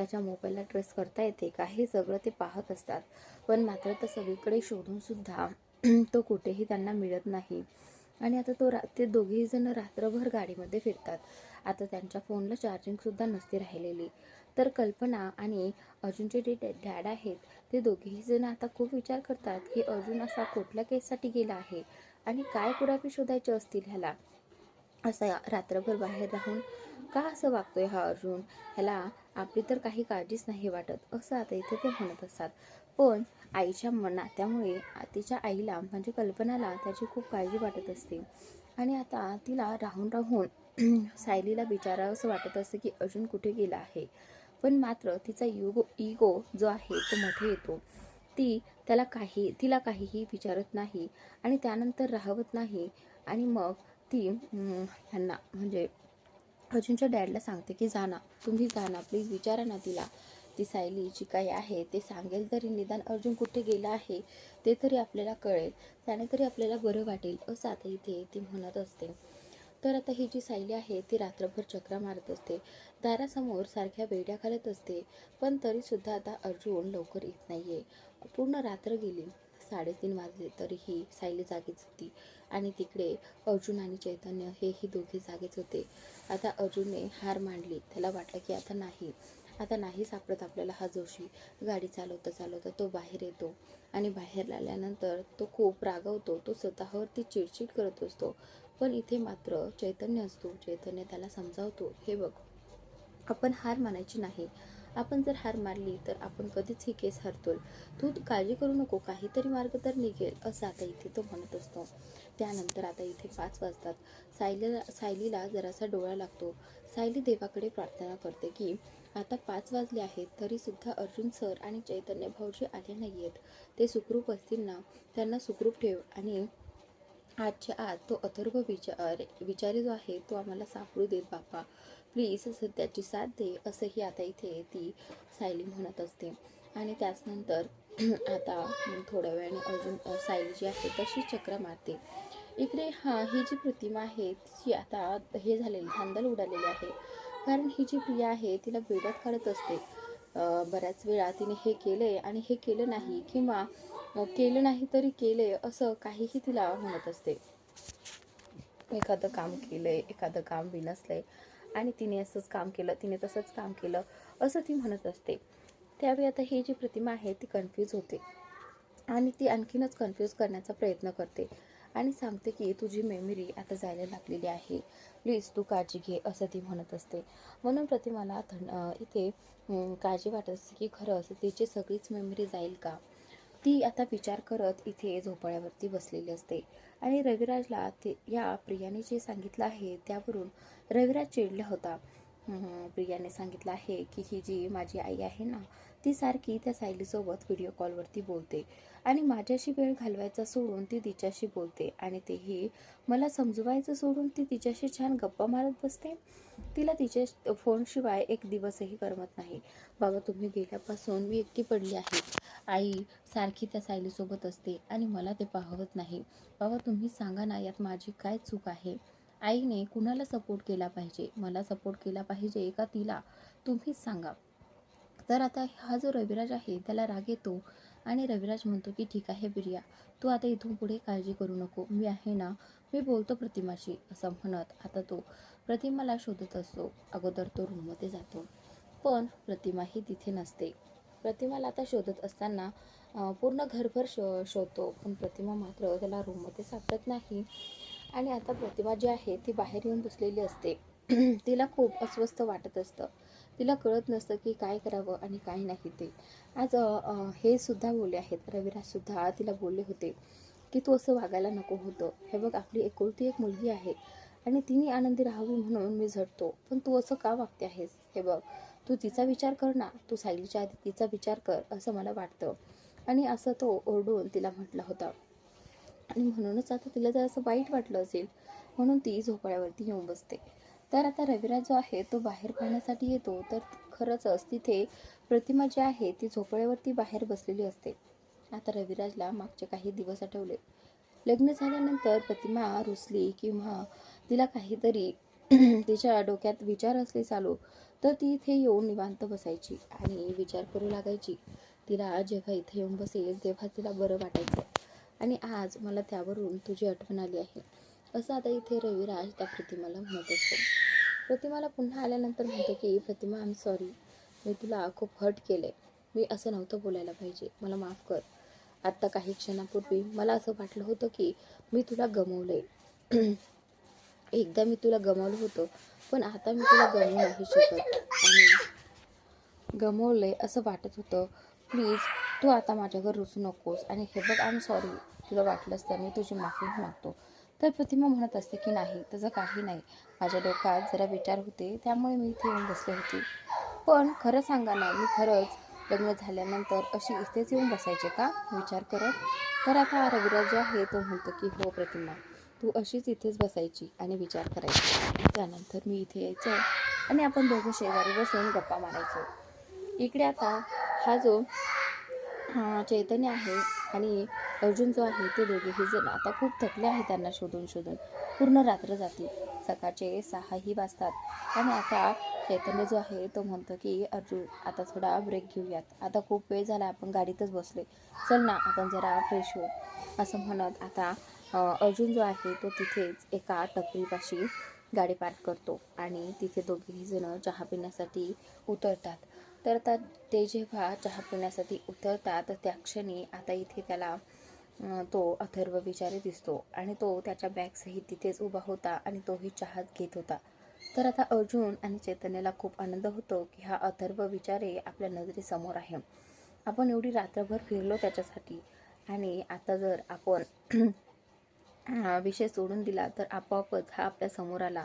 त्याच्या मोबाईलला ट्रेस करता येते का हे सगळं ते पाहत असतात. पण मात्र तर सगळीकडे शोधून सुद्धा तो कुठेही त्यांना मिळत नाही. आणि आता तो रा ते दोघेही जण रात्रभर गाडीमध्ये फिरतात. आता त्यांच्या फोनला चार्जिंगसुद्धा नसते राहिलेली. तर कल्पना आणि अर्जुनचे जे डॅ- डॅड आहेत ते दोघेही जण आता खूप विचार करतात की अर्जुन असा कुठल्या केससाठी गेला आहे? आणि काय पुरावे शोधायचे असतील ह्याला? असा रात्रभर बाहेर राहून का असं वागतोय हा अर्जुन? ह्याला आपली तर काही काळजीच नाही वाटत असं आता इथे ते म्हणत असतात. पण आईच्या मना त्यामुळे तिच्या आईला म्हणजे कल्पनाला त्याची खूप काळजी वाटत असते. आणि आता तिला राहून राहून सायलीला विचारावंसं वाटत असतं की अजून कुठे गेला आहे. पण मात्र तिचा युगो इगो जो आहे तो मोठे येतो. ती त्याला काही तिला काहीही विचारत नाही आणि त्यानंतर राहवत नाही. आणि मग ती ह्यांना म्हणजे अर्जुनच्या डॅडला सांगते की जा ना तुम्ही जा ना प्लीज विचारा ना तिला. ती सायली जी काही आहे ते सांगेल तरी निदान अर्जुन कुठे गेला आहे ते तरी आपल्याला कळेल. त्याने तरी आपल्याला बरं वाटेल असं आता इथे ती म्हणत असते. तर आता ही जी सायली आहे ती रात्रभर चक्रा मारत असते. दारासमोर सारख्या बेड्या घालत असते. पण तरीसुद्धा आता अर्जुन लवकर येत नाही आहे पूर्ण रात्र गेली. साडेतीन वाजले तरीही सायली जागीच होती. आणि तिकडे अर्जुन आणि चैतन्य हेही दोघे जागेच होते. आता अर्जुनने हार मांडली. त्याला वाटलं की आता नाही. आता नाही सापडत आपल्याला हा जोशी. गाडी चालवता चालवता तो बाहेर येतो. आणि बाहेर आल्यानंतर तो खूप रागवतो तो स्वतःवरती चिडचिड करत असतो पण इथे मात्र चैतन्य असतो. चैतन्य त्याला समजावतो. हे बघ आपण हार मानायची नाही. आपण जर हार मारली तर आपण कधीच ही केस हरतोल. तू काळजी करू नको काहीतरी मार्ग तर निघेल असं आता इथे तो म्हणत असतो. त्यानंतर आता इथे पाच वाजतात. सायलीला सायलीला जरासा डोळा लागतो. सायली देवाकडे प्रार्थना करते की आता पाच वाजले आहेत तरीसुद्धा अर्जुन सर आणि चैतन्य भाऊजी आले नाही आहेत ते सुखरूप असतील ना त्यांना सुखरूप ठेव आणि आजच्या आज तो अथर्व विचार विचारी जो आहे तो आम्हाला सापडू देत बापा प्लीज सध्याची साथ दे असंही आता इथे ती सायली म्हणत असते. आणि त्याचनंतर आता थोड्या वेळाने अजून सायली जी आहे तशी चक्र मारते. इकडे हा ही जी प्रतिमा आहे तिची आता हे झालेली धांदल उडालेली आहे. कारण ही जी प्रिया आहे तिला वेड्यात काढत असते. बऱ्याच वेळा तिने हे केले आणि हे केलं नाही किंवा केलं नाही तरी केले असं काहीही तिला म्हणत असते. एखादं काम केलंय एखादं काम विनसलंय आणि तिने असंच काम केलं तिने तसंच काम केलं असं ती म्हणत असते. त्यावेळी आता ही जी प्रतिमा आहे ती कन्फ्यूज होते. आणि ती आणखीनच कन्फ्यूज करण्याचा प्रयत्न करते. आणि सांगते की तुझी मेमरी आता जायला लागलेली आहे. प्लीज तू काळजी घे असं ती म्हणत असते. म्हणून प्रतिमाला थंड इथे काळजी वाटत असते की खरंच तिची सगळीच मेमरी जाईल का? ती आता विचार करत इथे झोपाळ्यावरती बसलेली असते. आणि रविराजला ते या प्रियाने जे सांगितलं आहे त्यावरून रविराज चिडला होता. प्रियाने सांगितलं आहे की ही जी माझी आई आहे ना ती सारखी त्या सायलीसोबत व्हिडिओ कॉलवरती बोलते. आणि माझ्याशी वेळ घालवायचा सोडून ती तिच्याशी बोलते. आणि तेही मला समजवायचं सोडून ती तिच्याशी छान गप्पा मारत बसते. तिला तिच्या फोनशिवाय एक दिवसही करमत नाही. बाबा तुम्ही गेल्यापासून मी एकटी पडली आहे. आई सारखी त्या सायलीसोबत असते आणि मला ते पाहवत नाही. बाबा तुम्ही सांगा ना यात माझी काय चूक आहे? आईने कुणाला सपोर्ट केला पाहिजे? मला सपोर्ट केला पाहिजे का तिला? तुम्हीच सांगा. तर आता हा जो रविराज आहे त्याला राग येतो आणि रविराज म्हणतो की ठीक आहे प्रिया तू आता इथून पुढे काळजी करू नको. मी आहे ना मी बोलतो प्रतिमाशी असं म्हणत आता तो प्रतिमाला शोधत असतो. अगोदर तो रूममध्ये जातो. पण प्रतिमा ही तिथे नसते. प्रतिमाला आता शोधत असताना पूर्ण घरभर शो शोधतो. पण प्रतिमा मात्र त्याला रूममध्ये सापडत नाही. आणि आता प्रतिमा जी आहे ती बाहेर येऊन बसलेली असते. तिला खूप अस्वस्थ वाटत असतं. तिला कळत नसतं की काय करावं आणि काय नाही ते. आज हे सुद्धा बोलले आहेत. रविराज सुद्धा तिला बोलले होते की तू असं वागायला नको होतं. हे बघ आपली एकुलती एक मुलगी आहे आणि तिने आनंदी राहावी म्हणून मी झटतो. पण तू असं का वागते आहेस? हे बघ तू तिचा विचार कर ना. तू सायलीच्या आधी तिचा विचार कर असं मला वाटतं. आणि असं तो ओरडून तिला म्हटला होता. आणि म्हणूनच आता तिला जर असं वाईट वाटलं असेल म्हणून ती झोपाळ्यावरती येऊन बसते. तर आता रविराज जो आहे तो बाहेर पाहण्यासाठी येतो. तर खरंच तिथे प्रतिमा जी आहे ती झोपाळ्यावरती बाहेर बसलेली असते. आता रविराजला मागचे काही दिवस आठवले. लग्न झाल्यानंतर प्रतिमा रुसली किंवा तिला काहीतरी तिच्या डोक्यात विचार असले चालू तर ती इथे येऊन निवांत बसायची आणि विचार करू लागायची. तिला जेव्हा इथे येऊन बसेल तेव्हा तिला बरं वाटायचं. आणि आज मला त्यावरून तुझी आठवण आली आहे. असं आता इथे रविराज त्या प्रतिमाला म्हणत असतो. प्रतिमाला पुन्हा आल्यानंतर म्हणतो की प्रतिमा आय एम सॉरी मी तुला खूप हर्ट केले मी असं नव्हतं बोलायला पाहिजे. मला माफ कर. आत्ता काही क्षणापूर्वी मला असं वाटलं होतं की मी तुला गमवलं एकदा मी तुला गमावलं होतं पण आता मी तुला गमवू नाही शकत. आणि आहे असं वाटत होतं. प्लीज तू आता माझ्यावर रुचू नकोस. आणि हे बघ आय एम सॉरी तुला वाटलंच तर मी तुझी माफी मागतो. तर प्रतिमा म्हणत असते की नाही तसं काही नाही. माझ्या डोक्यात जरा विचार होते त्यामुळे मी इथे येऊन बसले होते. पण खरं सांगा ना मी खरंच लग्न झाल्यानंतर अशी इथेच येऊन बसायचे का? विचार करत. तर आता रविराज जो आहे तो म्हणतो की हो प्रतिमा तू अशीच इथेच बसायची आणि विचार करायची. त्यानंतर मी इथे यायचं आणि आपण दोघं शेजारी बसून गप्पा मारायचो. इकडे आता हा जो हा, चैतन्य आहे आणि अर्जुन जो आहे ते दोघेही जण आता खूप थकले आहे त्यांना शोधून शोधून पूर्ण रात्र जाते. सकाळचे सहाही वाजतात. आणि आता चैतन्य जो आहे तो म्हणतो की अर्जुन आता थोडा ब्रेक घेऊयात. आता खूप वेळ झाला आपण गाडीतच बसले चल ना आपण जरा फ्रेश होऊ. असं म्हणत आता अर्जुन जो आहे तो तिथेच एका टपरीपाशी गाडी पार्क करतो. आणि तिथे दोघेही जण चहा पिण्यासाठी उतरतात. तर त्या ते जेव्हा चहा पिण्यासाठी उतरतात त्या क्षणी आता इथे त्याला तो अथर्व विचारी दिसतो आणि तो त्याच्या बॅगसहित तिथेच उभा होता आणि तोही चहा घेत होता. तर आता अर्जुन आणि चैतन्याला खूप आनंद होतो की हा अथर्व विचारे आपल्या नजरेसमोर आहे. आपण एवढी रात्रभर फिरलो त्याच्यासाठी आणि आता जर आपण विषय सोडून दिला तर आपोआपच हा आपल्यासमोर आला.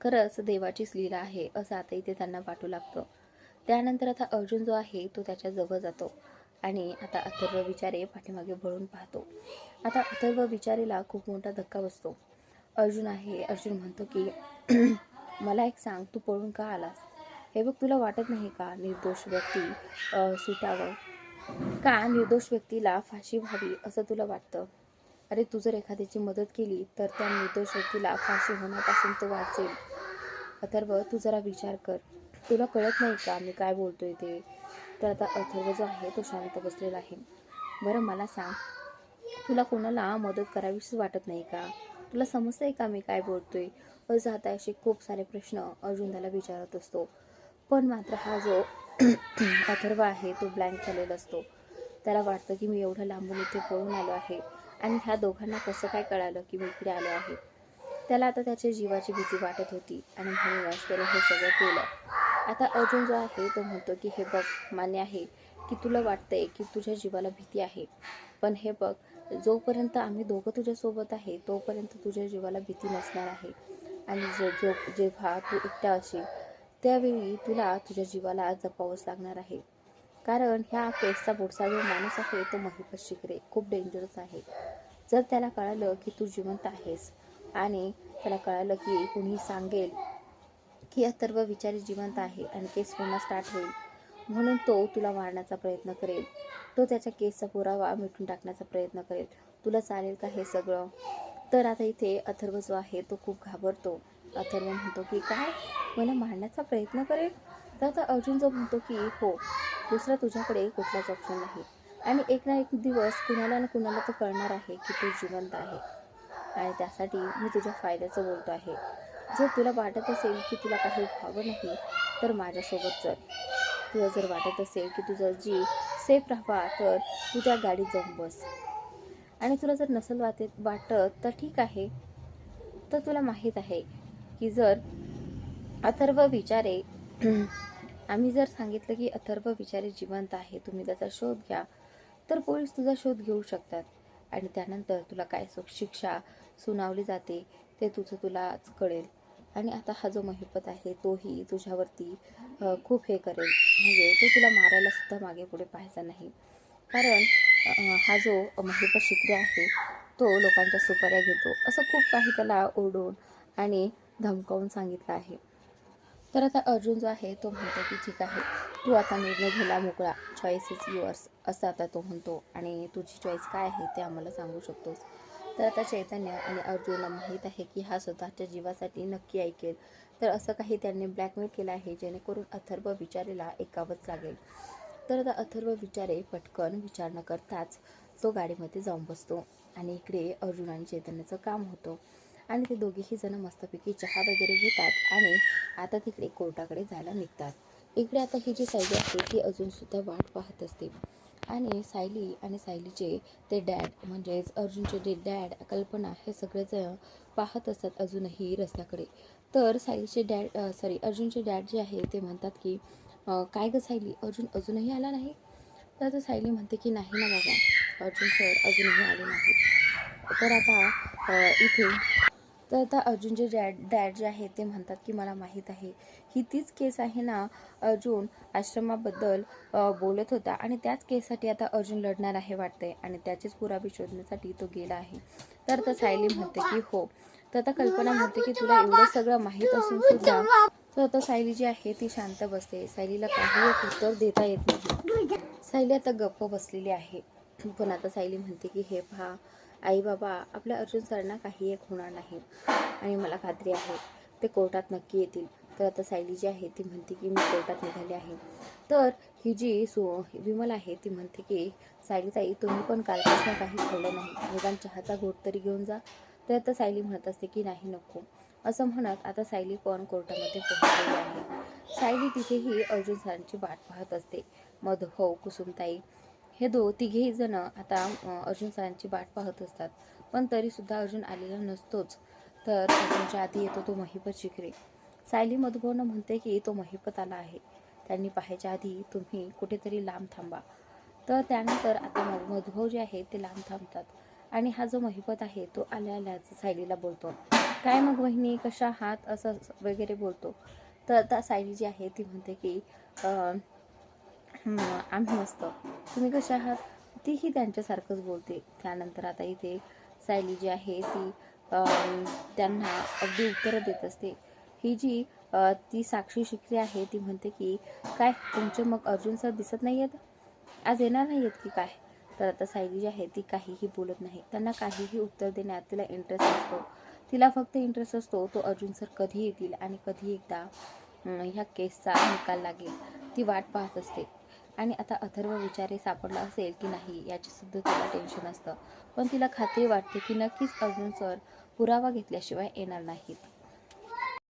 खरंच देवाचीच लीला आहे असं आता इथे त्यांना वाटू लागतं. त्यानंतर आता अर्जुन जो आहे तो त्याच्याजवळ जातो आणि आता अथर्व विचारे पाठीमागे वळून पाहतो. आता अथर्व विचारेला खूप मोठा धक्का बसतो. अर्जुन आहे अर्जुन म्हणतो की मला एक सांग तू पळून का आलास? हे बघ तुला वाटत नाही का निर्दोष व्यक्ती सुटावं? का निर्दोष व्यक्तीला फाशी व्हावी असं तुला वाटतं? अरे तू जर एखाद्याची मदत केली तर त्या निर्दोष व्यक्तीला फाशी होण्यापासून तो वाचेल. अथर्व तू जरा विचार कर. तुला कळत नाही का मी काय बोलतो आहे ते? तर आता अथर्व जो आहे तो शांत बसलेला आहे. बरं मला सांग. तुला कोणाला मदत करावीशीच वाटत नाही का? तुला समजतंय का मी काय बोलतोय? असं आता असे खूप सारे प्रश्न अर्जुन त्याला विचारत असतो. पण मात्र हा जो अथर्व आहे तो ब्लँक झालेला असतो. त्याला वाटतं की मी एवढं लांबून इथे पळून आलो आहे. आणि ह्या दोघांना कसं काय कळालं की मी इकडे आलो आहे? त्याला आता त्याच्या जीवाची भीती वाटत होती आणि म्हणूनच त्याला हे सगळं केलं. आता अर्जुन जो आहे तो म्हणतो की हे बघ मान्य आहे की तुला वाटतंय की तुझ्या जीवाला भीती आहे. पण हे बघ जोपर्यंत आम्ही दोघं तुझ्यासोबत आहे तोपर्यंत तुझ्या जीवाला भीती नसणार आहे. आणि जो जो जेव्हा तू एकटा असेल त्यावेळी तुला तुझ्या जीवाला जपावंच लागणार आहे. कारण ह्या केसचा पुढचा जो माणूस आहे तो महिपत शिकरे खूप डेंजरस आहे. जर त्याला कळालं की तू जिवंत आहेस आणि त्याला कळालं की कुणी सांगेल की अथर्व विचारी जिवंत आहे आणि केस पुन्हा स्टार्ट होईल. म्हणून तो तुला मारण्याचा प्रयत्न करेल. तो त्याच्या केसचा पुरावा मिटून टाकण्याचा प्रयत्न करेल. तुला चालेल का हे सगळं? तर आता इथे अथर्व जो आहे तो खूप घाबरतो. अथर्व म्हणतो की काय? मला मारण्याचा प्रयत्न करेल? तर आता अर्जुन जो म्हणतो की हो दुसरा तुझ्याकडे कुठलाच ऑप्शन नाही. आणि एक ना एक दिवस कुणाला ना कुणाला तर कळणार आहे की तू जिवंत आहे. आणि त्यासाठी मी तुझ्या फायद्याचं बोलतो आहे. जर तुला वाटत असेल की तुला काही व्हावं नाही तर माझ्यासोबत चल. तुला जर वाटत असेल की तुझा जीव सेफ राहावा तर तू त्या गाडीत जाऊन बस. आणि तुला जर नसेल वाटे वाटत तर ठीक आहे. तर तुला माहीत आहे की जर अथर्व विचारे आम्ही जर सांगितलं की अथर्व विचारे जिवंत आहे तुम्ही त्याचा शोध घ्या तर पोलीस तुझा शोध घेऊ शकतात. आणि त्यानंतर तुला काय सु- शिक्षा सुनावली जाते ते तुझं तुलाच कळेल. आणि आता हा जो महिपत आहे तोही तुझ्यावरती खूप हे करेल. म्हणजे तो तुला मारायला सुद्धा मागे पुढे पाहायचा नाही. कारण हा जो महिपत शिकरे आहे तो लोकांच्या सुपाऱ्या घेतो. असं खूप काही त्याला ओरडून आणि धमकावून सांगितलं आहे. तर आता अर्जुन जो आहे तो म्हणतो की ठीक आहे. तू आता निर्णय घ्यायला मोकळा. चॉईस इज युअर्स असं आता तो म्हणतो. आणि तुझी चॉईस काय आहे ते आम्हाला सांगू शकतोस. तर आता चैतन्य आणि अर्जुनला माहीत आहे की हा स्वतःच्या जीवासाठी नक्की ऐकेल. तर असं काही त्यांनी ब्लॅकमेल केलं आहे जेणेकरून अथर्व विचारेला ऐकावंच लागेल. तर आता अथर्व विचारे पटकन विचार न करताच तो गाडीमध्ये जाऊन बसतो आणि इकडे अर्जुन आणि चैतन्याचं काम होतं. आणि ते दोघेही जण मस्तपैकी चहा वगैरे घेतात आणि आता तिकडे कोर्टाकडे जायला निघतात. इकडे आता ही जी सायली असते ती अजूनसुद्धा वाट पाहत असते. आणि सायली आणि सायलीचे ते डॅड म्हणजेच अर्जुनचे जे डॅड कल्पना हे सगळेजण पाहत असतात अजूनही रस्त्याकडे. तर सायलीचे डॅड सॉरी अर्जुनचे डॅड जे आहे ते म्हणतात की काय गं सायली अर्जुन अजूनही आला नाही? तर सायली म्हणते की नाही ना बाबा अर्जुन सर अजूनही आले नाही तर आता इथे तर आता अर्जुनचे डॅड डॅड जे आहे ते म्हणतात की मला माहीत आहे. ही तीच केस आहे ना अर्जुन आश्रमाबद्दल बोलत होता. आणि त्याच केससाठी आता अर्जुन लढणार आहे वाटतंय. आणि त्याचेच पुरावे शोधण्यासाठी तो गेला आहे. तर आता सायली म्हणते की हो. तर आता कल्पना म्हणते की तुला एवढं सगळं माहीत असून सुद्धा तर आता सायली जी आहे ती शांत बसते. सायलीला काही उत्तर देता येत नाही. सायली आता गप्प बसलेली आहे. पण आता सायली म्हणते की हे पहा आई बाबा आपल्या अर्जुन सरांना काही एक होणार नाही. आणि मला खात्री आहे ते कोर्टात नक्की येतील. तर आता सायली जी आहे ती म्हणते की मी कोर्टात निघाली आहे. तर ही जी सु विमल आहे ती म्हणते की सायली ताई तुम्ही पण कालपासून काही खाल्लं नाही. निदान चहाचा घोट तरी घेऊन जा. तर आता सायली म्हणत असते की नाही नको. असं म्हणत आता सायली पण कोर्टामध्ये पोहोचलेली आहे. सायली तिथेही अर्जुन सरांची वाट पाहत असते. मधुभाऊ हो, कुसुमताई हे दो तिघेही जण आता अर्जुन सरांची वाट पाहत असतात. पण तरीसुद्धा अर्जुन आलेला नसतोच. तर अर्जुनच्या आधी येतो तो महिपत शिकरे सायली मधुभाऊनं म्हणते की तो महिपत आला आहे. त्यांनी पाहायच्या आधी तुम्ही कुठेतरी लांब थांबा. तर त्यानंतर आता मग मधुभाऊ जे आहे ते लांब थांबतात. आणि हा जो महिपत आहे तो आल्या आल्याच सायलीला बोलतो. काय मग वहिनी कशा हात असं वगैरे बोलतो. तर आता सायली जी आहे ती म्हणते की आम्ही मस्त. तुम्ही कशा आहात? तीही त्यांच्यासारखंच बोलते. त्यानंतर आता इथे सायली जी आहे ती त्यांना अगदी उत्तरं देत असते. ही जी ती साक्षी शिकली आहे ती म्हणते की काय तुमचे मग अर्जुन सर दिसत नाही आहेत आज येणार नाही आहेत की काय? तर आता सायली जी आहे ती काहीही बोलत नाही. त्यांना काहीही उत्तर देण्यात तिला इंटरेस्ट असतो. तिला फक्त इंटरेस्ट असतो तो अर्जुन सर कधी येतील आणि कधी एकदा ह्या केसचा निकाल लागेल. ती वाट पाहत असते. आणि आता अथर्व विचारे सापडला असेल की नाही याचीसुद्धा तिला टेन्शन असतं. पण तिला खात्री वाटते की नक्कीच अर्जुन सर पुरावा घेतल्याशिवाय येणार नाहीत.